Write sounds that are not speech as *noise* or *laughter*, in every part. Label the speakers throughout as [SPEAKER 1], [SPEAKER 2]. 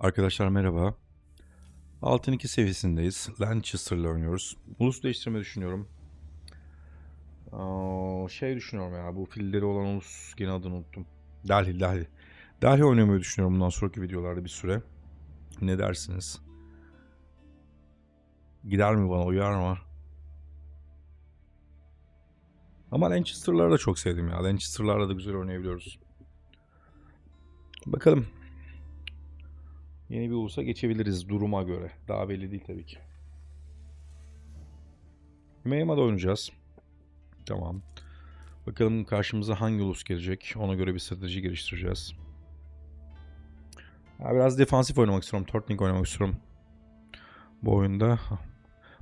[SPEAKER 1] Arkadaşlar merhaba. Altın 2 seviyesindeyiz. Lancaster'la oynuyoruz. Ulus değiştirmeyi düşünüyorum. Aa, şey düşünüyorum ya bu filleri olan ulus gene adını unuttum. Delhi, Delhi. Delhi oynamayı düşünüyorum bundan sonraki videolarda bir süre. Ne dersiniz? Gider mi bana uyar mı? Ama Lancaster'ları da çok sevdim ya. Lancaster'larla da güzel oynayabiliyoruz. Bakalım. Yeni bir ulusa geçebiliriz duruma göre. Daha belli değil tabii ki. Meyhema'da oynayacağız. Tamam. Bakalım karşımıza hangi ulus gelecek. Ona göre bir strateji geliştireceğiz. Ya biraz defansif oynamak istiyorum. Tortnik oynamak istiyorum. Bu oyunda.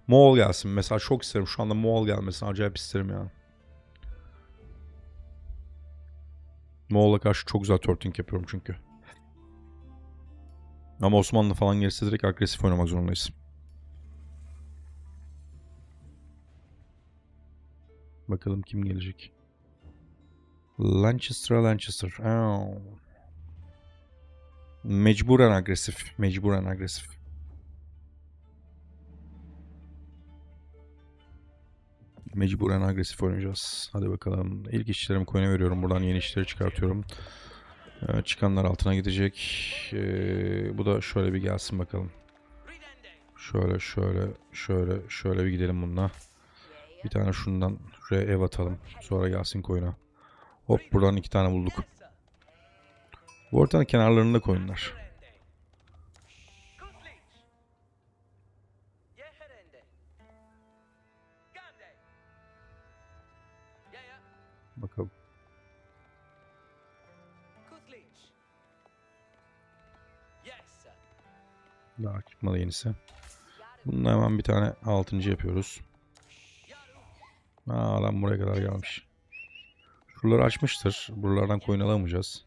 [SPEAKER 1] Moğol gelsin. Mesela çok isterim. Şu anda Moğol gelmesini acayip isterim ya. Moğol'a karşı çok güzel Tortnik yapıyorum çünkü. Ama Osmanlı falan gelirse direkt agresif oynamak zorundayız. Bakalım kim gelecek. Lancaster, Lancaster. Mecburen agresif. Mecburen agresif. Mecburen agresif oynayacağız. Hadi bakalım. İlk işlerimi koyuna veriyorum. Buradan yeni işleri çıkartıyorum. Ee, çıkanlar altına gidecek. Ee, bu da şöyle bir gelsin bakalım. Şöyle şöyle şöyle şöyle bir gidelim bununla. Bir tane şundan şuraya ev atalım. Sonra gelsin koyuna. Hop buradan iki tane bulduk. Bu ortanın kenarlarında koyunlar. Daha çıkmadı yenisi. Bununla hemen bir tane altıncı yapıyoruz. Aa lan buraya kadar gelmiş. Şuraları açmıştır. Buralardan koyun alamayacağız.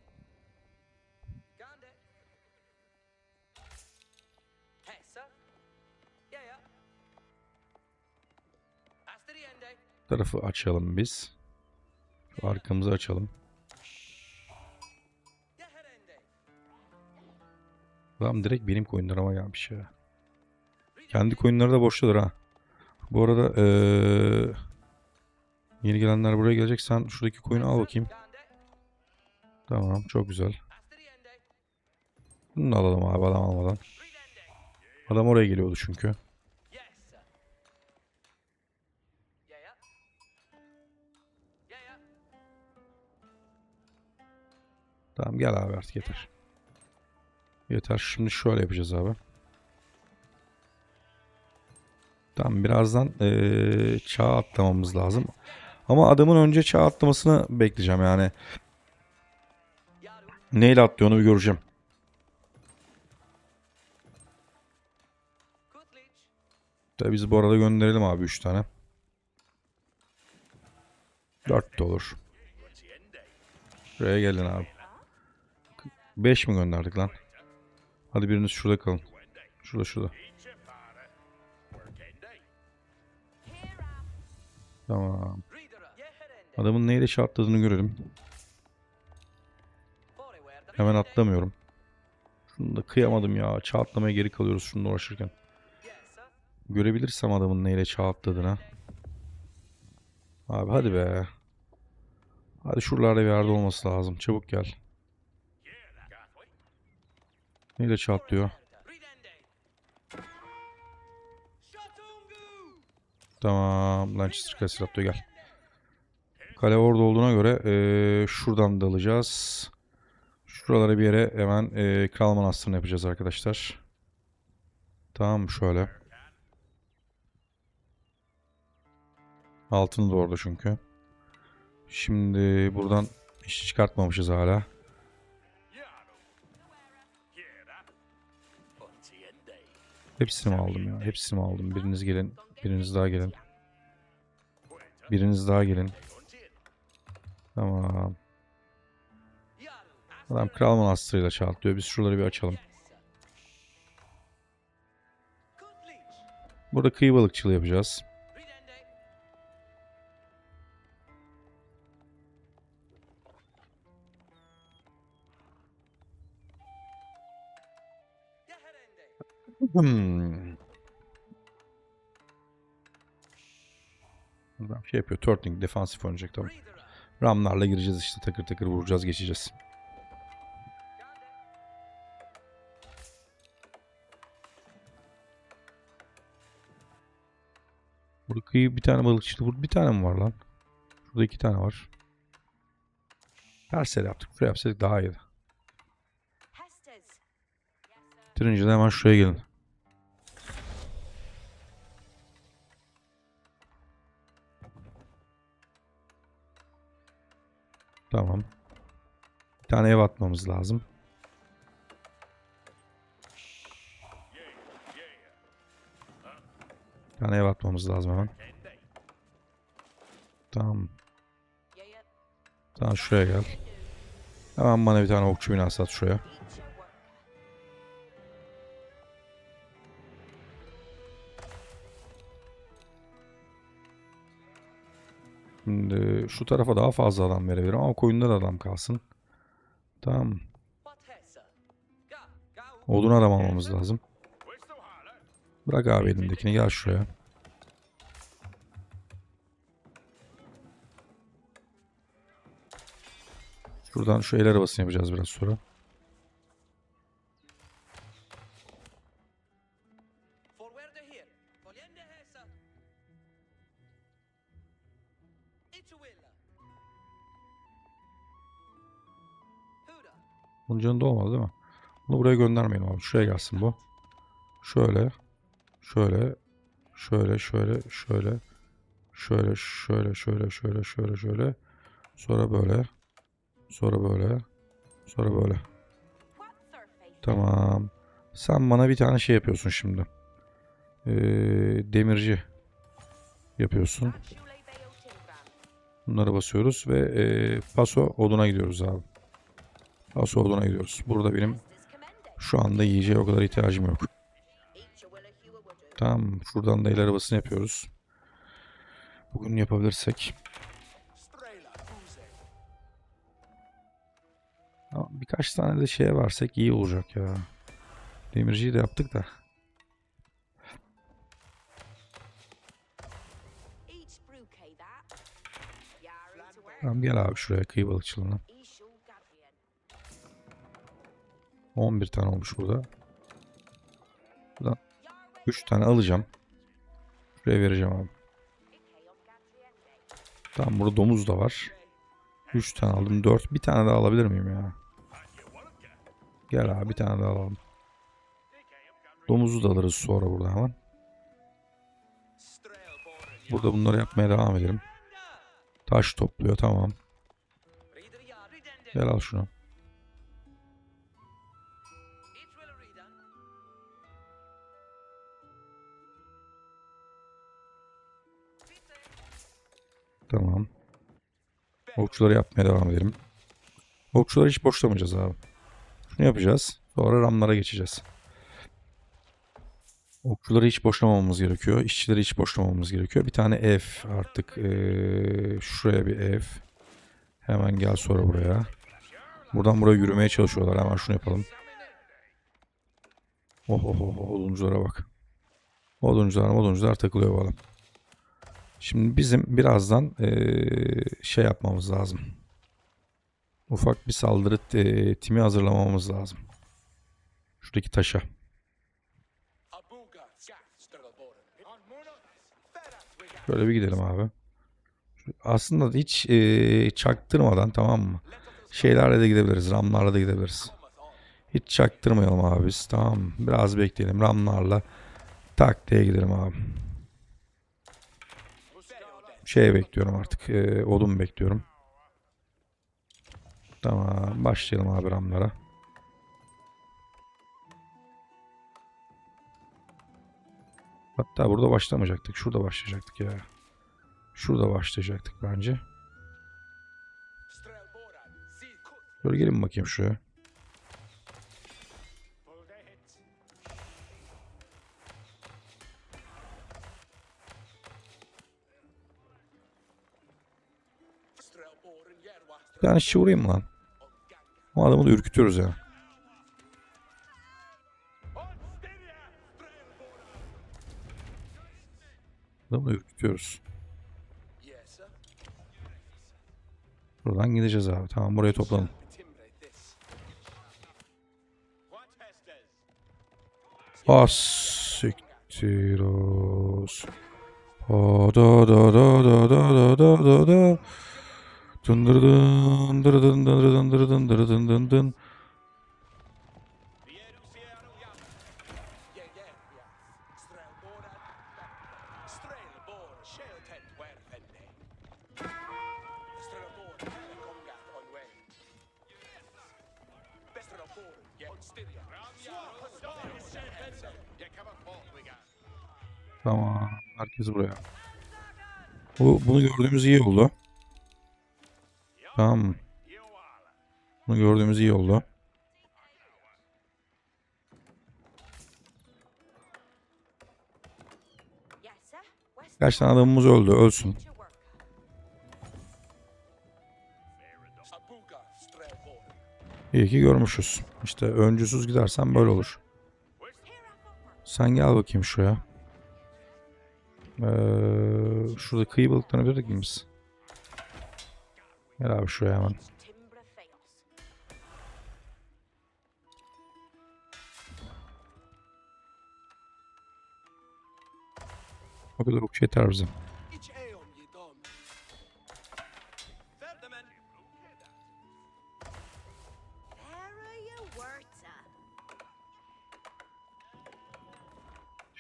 [SPEAKER 1] Tarafı açalım biz. Şu arkamızı açalım. Lan direkt benim koyunlarıma gelmiş ya. Kendi koyunları da boştadır ha. Bu arada eee, yeni gelenler buraya gelecek. Sen şuradaki koyunu al bakayım. Tamam çok güzel. Bunu alalım abi adam almadan. Adam oraya geliyordu çünkü. Tamam gel abi artık yeter. Yeter. Şimdi şöyle yapacağız abi. Tamam birazdan eee çağ atlamamız lazım. Ama adamın önce çağ atlamasını bekleyeceğim yani. Neyle atlıyor onu bir göreceğim. Tabii biz bu arada gönderelim abi 3 tane. 4 de olur. Şuraya gelin abi. 5 mi gönderdik lan? Hadi biriniz şurada kalın. Şurada şurada. Tamam. Adamın neyle çarptığını görelim. Hemen atlamıyorum. Şunu da kıyamadım ya. Çağ geri kalıyoruz şununla uğraşırken. Görebilirsem adamın neyle çağ atladığını. Abi hadi be. Hadi şuralarda bir yerde olması lazım. Çabuk gel. Neyle çağ atlıyor? Tamam. Lancaster Castle atlıyor gel. Kale orada olduğuna göre eee, şuradan dalacağız. Şuralara bir yere hemen eee Kral Manastırı'nı yapacağız arkadaşlar. Tamam şöyle. Altını da orada çünkü. Şimdi buradan iş çıkartmamışız hala. Hepsini mi aldım ya? Hepsini mi aldım? Biriniz gelin. Biriniz daha gelin. Biriniz daha gelin. Tamam. Adam Kral Manastırı'yla çağatlıyor. Biz şuraları bir açalım. Burada kıyı balıkçılığı yapacağız. Hmm. Şey yapıyor. Turtling defansif oynayacak tamam. Ramlarla gireceğiz işte takır takır vuracağız geçeceğiz. Burada kıyı bir tane balıkçı. Burada bir tane mi var lan? Şurada iki tane var. Ters el yaptık. Şuraya yapsaydık daha iyiydi. Bitirince de hemen şuraya gelin. Tamam. Bir tane ev atmamız lazım. Bir tane ev atmamız lazım hemen. Tamam. Tamam şuraya gel. Hemen bana bir tane okçu binası at şuraya. Şimdi şu tarafa daha fazla adam verebilirim ama koyunda da adam kalsın. Tamam. Odun adam almamız lazım. Bırak abi elindekini gel şuraya. Şuradan şu el arabasını yapacağız biraz sonra. Bunun canında olmadı değil mi? Bunu buraya göndermeyin abi. Şuraya gelsin bu. Şöyle. Şöyle. Şöyle şöyle şöyle. Şöyle şöyle şöyle şöyle şöyle şöyle. Sonra böyle. Sonra böyle. Sonra böyle. Tamam. Sen bana bir tane şey yapıyorsun şimdi. Ee, demirci yapıyorsun. Bunları basıyoruz ve ee, paso oduna gidiyoruz abi. Paso oduna gidiyoruz. Burada benim şu anda yiyeceğe o kadar ihtiyacım yok. Tamam. Şuradan da el arabasını yapıyoruz. Bugün yapabilirsek. Ama birkaç tane de şeye versek iyi olacak ya. Demirciyi de yaptık da. Tamam gel abi şuraya kıyı balıkçılığına. 11 tane olmuş burada.
[SPEAKER 2] Way
[SPEAKER 1] 3 tane alacağım. Şuraya vereceğim abi. Tamam burada domuz da var. 3 tane aldım. 4. Bir tane daha alabilir miyim ya? Gel abi bir tane daha alalım. Domuzu da alırız sonra burada hemen. Burada bunları yapmaya devam edelim. Taş topluyor tamam. Gel al şunu. Tamam. Okçuları yapmaya devam edelim. Okçuları hiç boşlamayacağız abi. Şunu yapacağız. Sonra ramlara geçeceğiz. Okçuları hiç boşlamamamız gerekiyor. İşçileri hiç boşlamamamız gerekiyor. Bir tane ev artık. ee, şuraya bir ev. Hemen gel sonra buraya. Buradan buraya yürümeye çalışıyorlar. Hemen şunu yapalım. Oh oh oh oh, odunculara bak. Oduncular oduncular takılıyor bu adam. Şimdi bizim birazdan eee, şey yapmamız lazım. Ufak bir saldırı eee, timi hazırlamamız lazım. Şuradaki taşa. Şöyle bir gidelim abi. Aslında hiç eee, çaktırmadan tamam mı? Şeylerle de gidebiliriz. Ramlarla da gidebiliriz. Hiç çaktırmayalım abi biz. Tamam? Biraz bekleyelim. Ramlarla tak diye gidelim abi. Şey bekliyorum artık. eee, odun bekliyorum. Tamam. Başlayalım abi ramlara. Hatta burada başlamayacaktık. Şurada başlayacaktık ya. Şurada başlayacaktık bence. Böyle gelin bakayım şuraya. Bir tane şişe vurayım lan. O adamı da ürkütüyoruz ya.
[SPEAKER 3] Yani.
[SPEAKER 1] Adamı ürkütüyoruz. Buradan gideceğiz abi. Tamam buraya toplanın. As ah, siktir olsun. Da da da da da da da da.
[SPEAKER 4] Dındırdın, dındırdın, dındırdın, dındırdın, dındırdın, dındırdın.
[SPEAKER 1] Tamam. Herkes buraya. Bu, bunu gördüğümüz iyi oldu. Tamam.
[SPEAKER 4] Yoala.
[SPEAKER 1] Bunu gördüğümüz iyi oldu. Kaç tane adamımız öldü. Ölsün. İyi ki görmüşüz. İşte öncüsüz gidersen böyle olur. Sen gel bakayım şuraya. Ee, şurada kıyı balıklarını verir miyiz? Gel abi şuraya hemen. O kadar okçu yeter bize.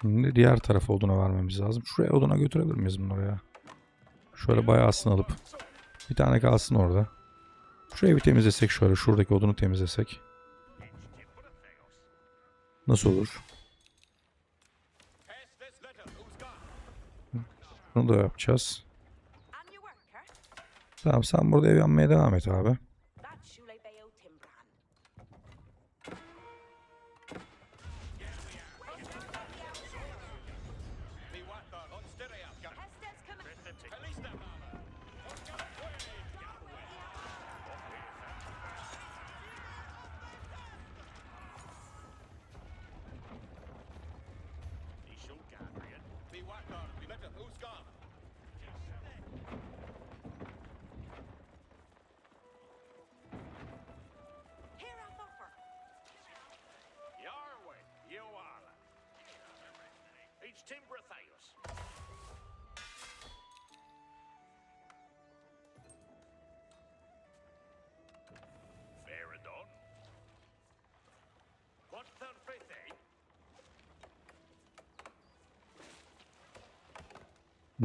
[SPEAKER 1] Şimdi diğer tarafa oduna vermemiz lazım. Şuraya oduna götürebilir miyiz bunları ya? Şöyle bayağı aslında alıp bir tane kalsın orada. Şurayı bir temizlesek şöyle. Şuradaki odunu temizlesek. Nasıl olur? Bunu da yapacağız. Tamam sen burada ev yanmaya devam et abi.
[SPEAKER 4] Captain, who's gone?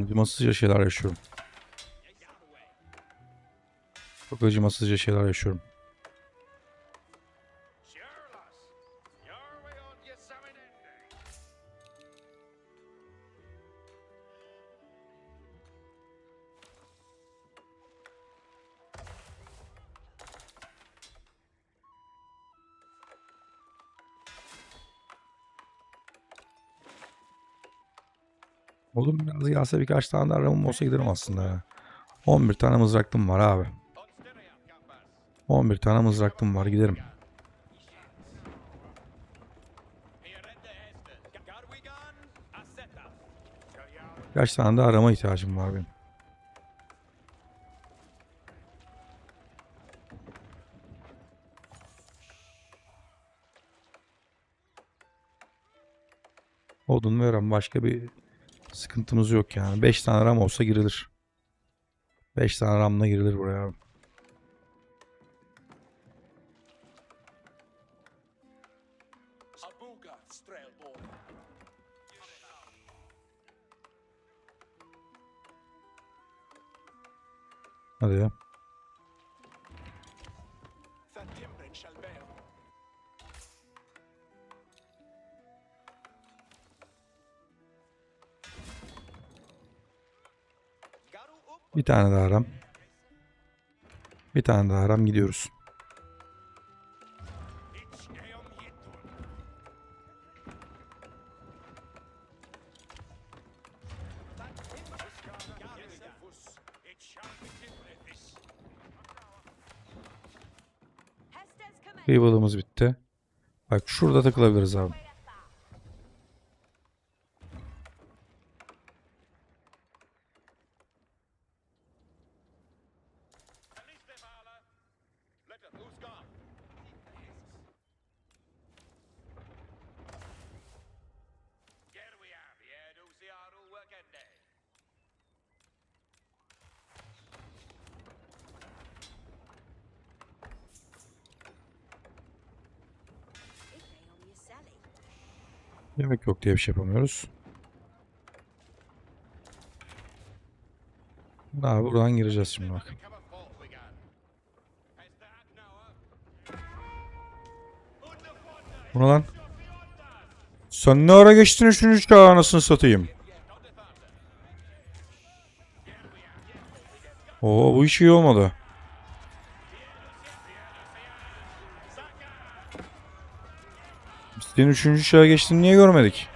[SPEAKER 1] Acımasızca şeyler yaşıyorum. Çok acımasızca şeyler yaşıyorum. Olur biraz gelse birkaç tane daha ramım olsa giderim aslında ya. 11 tane mızraklım var abi.
[SPEAKER 4] On styria, Gambas.
[SPEAKER 1] 11 tane mızraklım var giderim. Birkaç tane daha arama ihtiyacım var benim. Odun ve ram başka bir sıkıntımız yok yani. 5 tane ram olsa girilir. 5 tane ramla girilir buraya abi. Hadi ya. Bir tane daha aram. Bir tane daha aram gidiyoruz. Rival'ımız bitti. Bak şurada takılabiliriz abi. Yemek yok diye bir şey yapamıyoruz. Daha buradan gireceğiz şimdi bak. Bu lan? Sen ne ara geçtin üçüncü çağı anasını satayım. Oo bu iş iyi olmadı. Senin üçüncü çağa geçtiğini niye görmedik?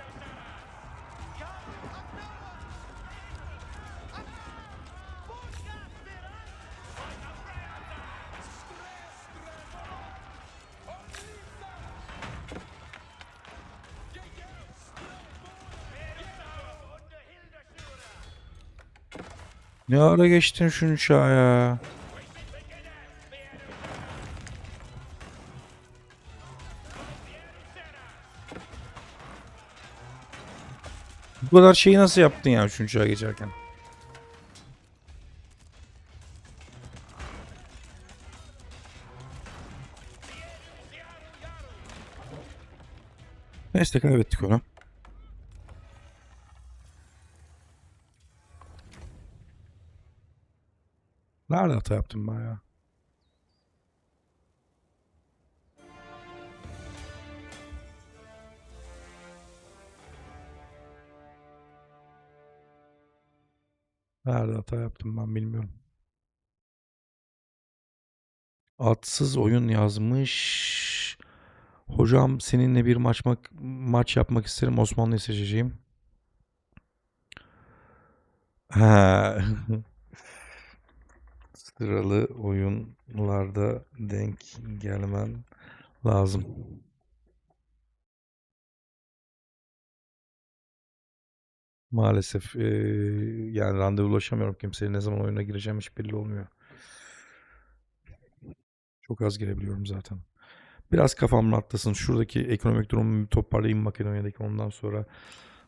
[SPEAKER 1] Ne ara geçtin üçüncü çağa ya? Bu kadar şeyi nasıl yaptın ya üçüncü çağa geçerken? Neyse kaybettik onu. Nerede hata yaptım ben? Nerede hata yaptım ben bilmiyorum. Atsız oyun yazmış. Hocam seninle bir maç maç yapmak isterim. Osmanlı'yı seçeceğim. Ha. *laughs* Sıralı oyunlarda denk gelmen lazım. Maalesef eee, yani randevulaşamıyorum kimseye. Ne zaman oyuna gireceğim hiç belli olmuyor. Çok az girebiliyorum zaten. Biraz kafam rahatlasın. Şuradaki ekonomik durumu bir toparlayayım Makedonya'daki ondan sonra.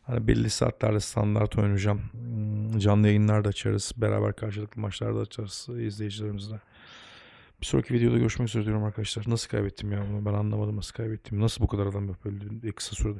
[SPEAKER 1] Hani belli saatlerde standart oynayacağım. Hmm, Canlı yayınlar da açarız. Beraber karşılıklı maçlar da açarız izleyicilerimizle. Bir sonraki videoda görüşmek üzere diyorum arkadaşlar. Nasıl kaybettim ya bunu? Ben anlamadım nasıl kaybettim. Nasıl bu kadar adam yapabildim kısa sürede.